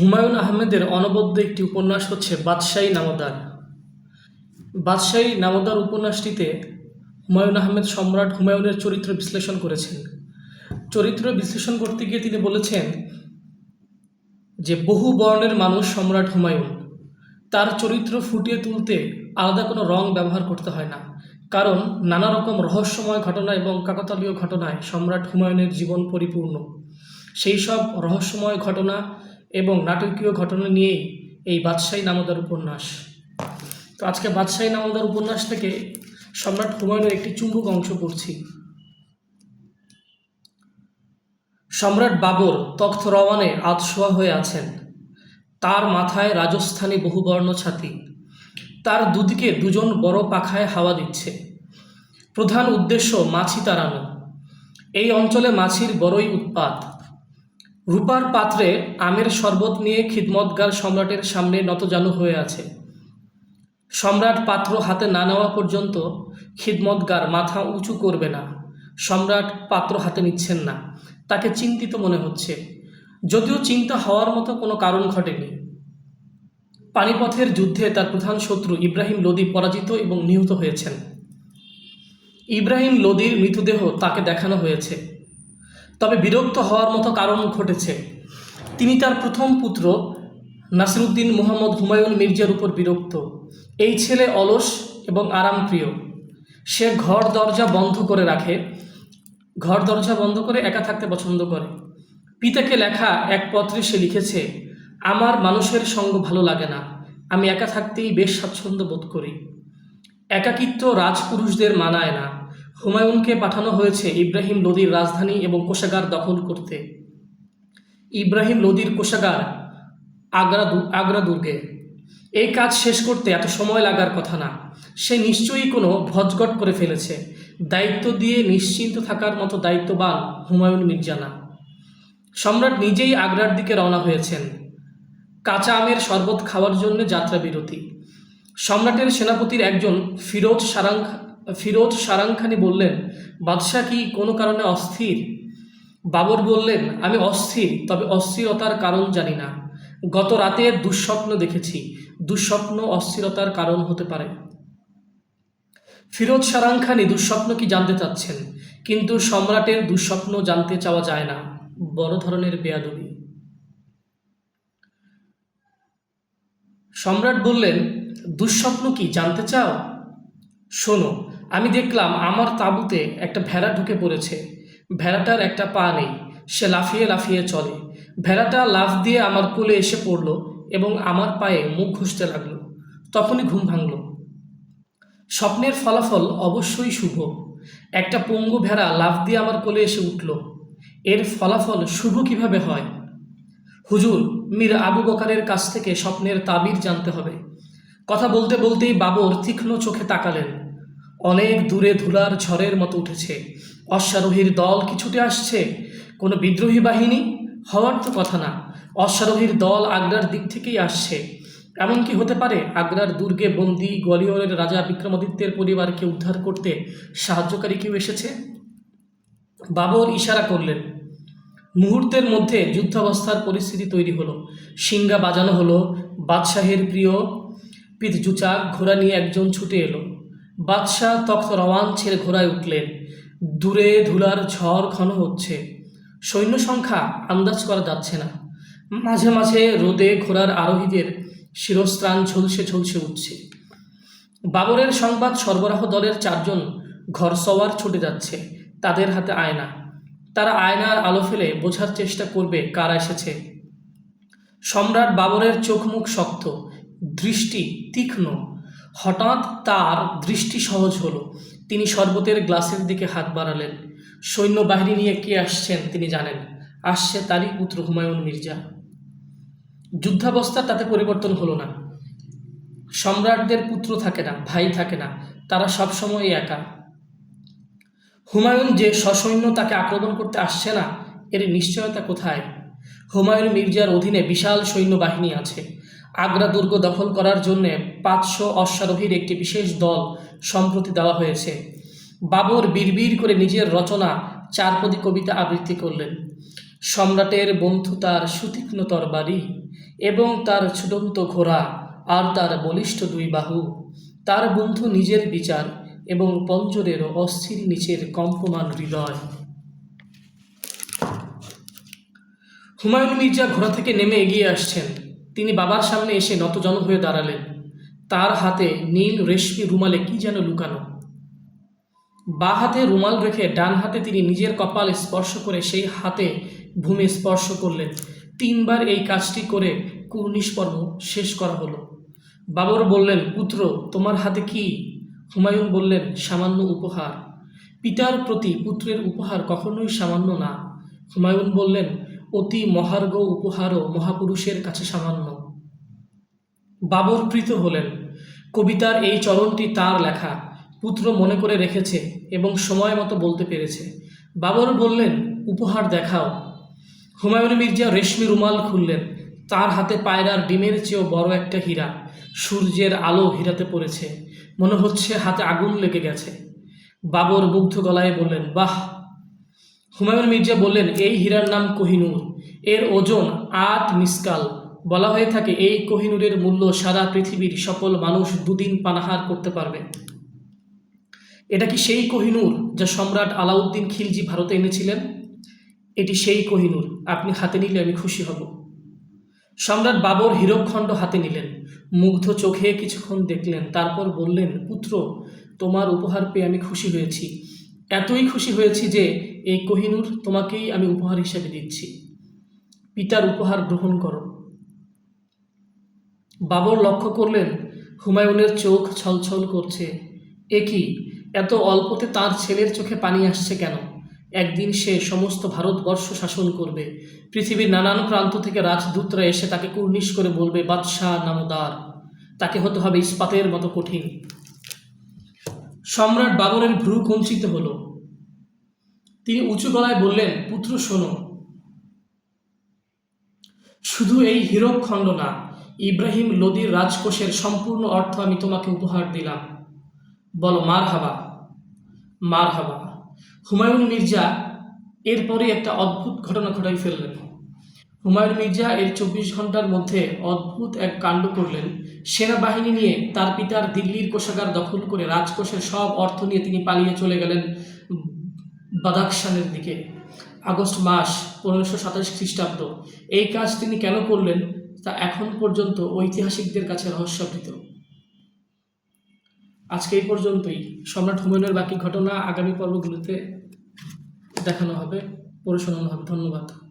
হুমায়ুন আহমেদের অনবদ্য একটি উপন্যাস হচ্ছে বাদশাহী নামদার। বাদশাহী নামদার উপন্যাসটিতে হুমায়ুন আহমেদ সম্রাট হুমায়ুনের চরিত্র বিশ্লেষণ করেছেন। চরিত্র বিশ্লেষণ করতে গিয়ে তিনি বলেছেন যে, বহু বর্ণের মানুষ সম্রাট হুমায়ুন। তার চরিত্র ফুটিয়ে তুলতে আলাদা কোনো রং ব্যবহার করতে হয় না। কারণ নানা রকম রহস্যময় ঘটনা এবং কাকতালীয় ঘটনায় সম্রাট হুমায়ুনের জীবন পরিপূর্ণ। সেই সব রহস্যময় ঘটনা এবং নাটকীয় ঘটনা নিয়েই এই বাদশাহী নামদার উপন্যাস। তো আজকে বাদশাহী নামদার উপন্যাস থেকে সম্রাট হুমায়ুনের একটি চুম্বক অংশ পড়ছি। সম্রাট বাবর তখ্ত রওয়ানে আতশোয়া হয়ে আছেন। তার মাথায় রাজস্থানী বহুবর্ণ ছাতি। তার দুদিকে দুজন বড় পাখায় হাওয়া দিচ্ছে। প্রধান উদ্দেশ্য মাছি তাড়ানো। এই অঞ্চলে মাছির বড়ই উৎপাত। রূপার পাত্রে আমের শরবত নিয়ে খিদমতগার সম্রাটের সামনে নতজানু হয়ে আছে। সম্রাট পাত্র হাতে না নেওয়া পর্যন্ত খিদমতগার মাথা উঁচু করবে না। সম্রাট পাত্র হাতে নিচ্ছেন না। তাকে চিন্তিত মনে হচ্ছে। যদিও চিন্তা হওয়ার মতো কোনো কারণ ঘটেনি। পানিপথের যুদ্ধে তার প্রধান শত্রু ইব্রাহিম লোদি পরাজিত এবং নিহত হয়েছেন। ইব্রাহিম লোদির মৃতদেহ তাকে দেখানো হয়েছে। তবে বিরক্ত হওয়ার মতো কারণ ঘটেছে। তিনি তার প্রথম পুত্র নাসিরুদ্দিন মোহাম্মদ হুমায়ুন মির্জার উপর বিরক্ত। এই ছেলে অলস এবং আরামপ্রিয়। সে ঘর দরজা বন্ধ করে রাখে। ঘর দরজা বন্ধ করে একা থাকতে পছন্দ করে। পিতাকে লেখা এক পত্রে সে লিখেছে, আমার মানুষের সঙ্গ ভালো লাগে না। আমি একা থাকতেই বেশ স্বাচ্ছন্দ্য বোধ করি। একাকিত্ব রাজপুরুষদের মানায় না। হুমায়ুনকে পাঠানো হয়েছে ইব্রাহিম লোদির রাজধানী এবং কোষাগার দখল করতে। ইব্রাহিম লোদির কোষাগার আগ্রা আগ্রা দুর্গে এই কাজ শেষ করতে এত সময় লাগার কথা না। সে নিশ্চয়ই কোনো ভজগট করে ফেলেছে। দায়িত্ব দিয়ে নিশ্চিন্ত থাকার মতো দায়িত্ববান হুমায়ুন মির্জানা। সম্রাট নিজেই আগ্রার দিকে রওনা হয়েছেন। কাঁচা আমের শরবত খাওয়ার জন্য যাত্রা বিরতি সম্রাটের সেনাপতির একজন ফিরোজ সারাং ফিরোজ সারাংখানি বললেন বাদশাহ কি কোনো কারণে অস্থির? বাবর বললেন, আমি অস্থির, তবে অস্থিরতার কারণ জানি না। গত রাতে দুঃস্বপ্ন দেখেছি, দুঃস্বপ্ন অস্থিরতার কারণ হতে পারে। ফিরোজ সারাংখানি দুঃস্বপ্ন কি জানতে চাচ্ছেন? কিন্তু সম্রাটের দুঃস্বপ্ন জানতে চাওয়া যায় না। বড় ধরনের বেয়াদবি। সম্রাট বললেন, দুঃস্বপ্ন কি জানতে চাও? শোনো আমি দেখলাম আমার তাঁবুতে একটা ভেড়া ঢুকে পড়েছে। ভেড়াটার একটা পা নেই, সে লাফিয়ে লাফিয়ে চলে। ভেড়াটা লাফ দিয়ে আমার কোলে এসে পড়ল এবং আমার পায়ে মুখ ঘষতে লাগল। তখনই ঘুম ভাঙল। স্বপ্নের ফলাফল অবশ্যই শুভ। একটা পঙ্গু ভেড়া লাফ দিয়ে আমার কোলে এসে উঠল। এর ফলাফল শুভ কীভাবে হয়? হুজুর, মীর আবু বকারের কাছ থেকে স্বপ্নের তাবির জানতে হবে। কথা বলতে বলতেই বাবর তীক্ষ্ণ চোখে তাকালেন। অনেক দূরে ধুলার ঝড়ের মতো উঠেছে। অশ্বারোহীর দল কি ছুটে আসছে? কোনো বিদ্রোহী বাহিনী? হওয়ার তো কথা না। অশ্বারোহীর দল আগ্রার দিক থেকেই আসছে। এমন কি হতে পারে? আগ্রার দুর্গে বন্দি গোয়ালিয়রের রাজা বিক্রমাদিত্যের পরিবারকে উদ্ধার করতে সাহায্যকারী কেউ এসেছে? বাবর ইশারা করলেন, মুহূর্তের মধ্যে যুদ্ধাবস্থার পরিস্থিতি তৈরি হলো। সিঙ্গা বাজানো হলো। বাদশাহের প্রিয় পিতজুচাক ঘোড়া নিয়ে একজন ছুটে এলো। বাদশাহ তখ্ত রওয়ান ছেড়ে ঘোড়ায় উঠলেন। দূরে ধুলার ঝড় ঘন হচ্ছে। সৈন্য সংখ্যা আন্দাজ করা যাচ্ছে না। মাঝে মাঝে রোদে ঘোড়ার আরোহীদের শিরস্ত্রাণ ঝলসে ঝলসে উঠছে। বাবরের সংবাদ সরবরাহ দলের চারজন ঘরসওয়ার ছুটে যাচ্ছে। তাদের হাতে আয়না। তারা আয়নার আলো ফেলে বোঝার চেষ্টা করবে কারা এসেছে। সম্রাট বাবরের চোখ মুখ শক্ত, দৃষ্টি তীক্ষ্ণ। হঠাৎ তার দৃষ্টি সহজ হলো। তিনি শরবতের গ্লাসের দিকে হাত বাড়ালেন। সৈন্যবাহিনী নিয়ে কে আসছেন তিনি জানেন। আসছে তারই পুত্র হুমায়ুন মির্জা। যুদ্ধাবস্থা তাতে পরিবর্তন হলো না। সম্রাটদের পুত্র থাকে না, ভাই থাকে না, তারা সবসময় একা। হুমায়ুন যে সসৈন্য তাকে আক্রমণ করতে আসছে না, এর নিশ্চয়তা কোথায়? হুমায়ুন মির্জার অধীনে বিশাল সৈন্যবাহিনী আছে। আগ্রা দুর্গ দখল করার জন্যে পাঁচশো অশ্বারোহীর একটি বিশেষ দল সম্প্রতি দেওয়া হয়েছে। বাবর বিড়বিড় করে নিজের রচনা চারপদী কবিতা আবৃত্তি করলেন। সম্রাটের বন্ধু তার সুতীক্ষ্ণ তরবারি এবং তার ছুটন্ত ঘোড়া আর তার বলিষ্ঠ দুই বাহু। তার বন্ধু নিজের বিচার এবং পঞ্জরের অস্থির নিচের কম্পমান হৃদয়। হুমায়ুন মির্জা ঘোড়া থেকে নেমে এগিয়ে আসছেন। তিনি বাবার সামনে এসে নতজন হয়ে দাঁড়ালেন। তার হাতে নীল রেশমি রুমালে কি যেন লুকানো। বা হাতে রুমাল রেখে ডান হাতে তিনি নিজের কপাল স্পর্শ করে সেই হাতে ভূমি স্পর্শ করলেন। তিনবার এই কাজটি করে কুর্নিশ পর্ব শেষ করা হলো। বাবর বললেন, পুত্র, তোমার হাতে কি? হুমায়ুন বললেন, সামান্য উপহার। পিতার প্রতি পুত্রের উপহার কখনোই সামান্য না। হুমায়ুন বললেন অতি মহার্ঘ উপহারও মহাপুরুষের কাছে সামান্য। বাবর প্রীত হলেন। কবিতার এই চরণটি তার লেখা। পুত্র মনে করে রেখেছে এবং সময় মতো বলতে পেরেছে। বাবর বললেন, উপহার দেখাও। হুমায়ুন মির্জা রেশমি রুমাল খুললেন। তার হাতে পায়রার ডিমের চেয়েও বড় একটা হীরা। সূর্যের আলো হীরাতে পড়েছে। মনে হচ্ছে হাতে আগুন লেগে গেছে। বাবর মুগ্ধ গলায় বললেন, বাহ! হুমায়ুন মির্জা বললেন, এই হীরার নাম কোহিনূর। এর ওজন আট মিসকাল। বলা হয়ে থাকে, এই কোহিনূরের মূল্য সারা পৃথিবীর সকল মানুষ দুদিন পানাহার করতে পারবে। এটা কি সেই কোহিনূর যা সম্রাট আলাউদ্দিন খিলজি ভারতে এনেছিলেন? এটি সেই কোহিনূর। আপনি হাতে নিলে আমি খুশি হব। সম্রাট বাবর হীরকখণ্ড হাতে নিলেন। মুগ্ধ চোখে কিছুক্ষণ দেখলেন, তারপর বললেন, পুত্র, তোমার উপহার পেয়ে আমি খুশি হয়েছি। এতই খুশি হয়েছি যে এই কোহিনূর, তোমাকেই আমি উপহার হিসেবে দিচ্ছি। পিতার উপহার গ্রহণ করো। বাবর লক্ষ্য করলেন, হুমায়ুনের চোখ ছলছল করছে। এ কি, এত অল্পতে তার ছেলের চোখে পানি আসছে কেন? একদিন সে সমস্ত ভারতবর্ষ শাসন করবে। পৃথিবীর নানান প্রান্ত থেকে রাজদূতরা এসে তাকে কুর্নিশ করে বলবে, বাদশাহ নামদার। তাকে হতে হবে ইস্পাতের মতো কঠিন। সম্রাট বাবরের ভ্রু কুঞ্চিত হলো। তিনি উঁচু গলায় বললেন, পুত্র, শোনো। শুধু এই হীরক খণ্ড না, ইব্রাহিম লোদির রাজকোষের সম্পূর্ণ অর্থ আমি তোমাকে উপহার দিলাম। বলো মার হাবা মার হাবা হুমায়ুন মির্জা এরপরে একটা অদ্ভুত ঘটনা ঘটাই ফেললেন। হুমায়ুন মির্জা এর চব্বিশ ঘণ্টার মধ্যে অদ্ভুত এক কাণ্ড করলেন। সেনাবাহিনী নিয়ে তার পিতার দিল্লির কোষাগার দখল করে রাজকোষের সব অর্থ নিয়ে তিনি পালিয়ে চলে গেলেন। বাদাকশানের দিকে। আগস্ট মাস, পনেরোশো সাতাশ খ্রিস্টাব্দ। এই কাজ তিনি কেন করলেন, তা এখন পর্যন্ত ঐতিহাসিকদের কাছে রহস্যাবৃত। আজকে এই পর্যন্তই। সম্রাট হুমায়ুনের বাকি ঘটনা আগামী পর্বগুলোতে দেখানো হবে। পড়ে শোনানো হবে। ধন্যবাদ।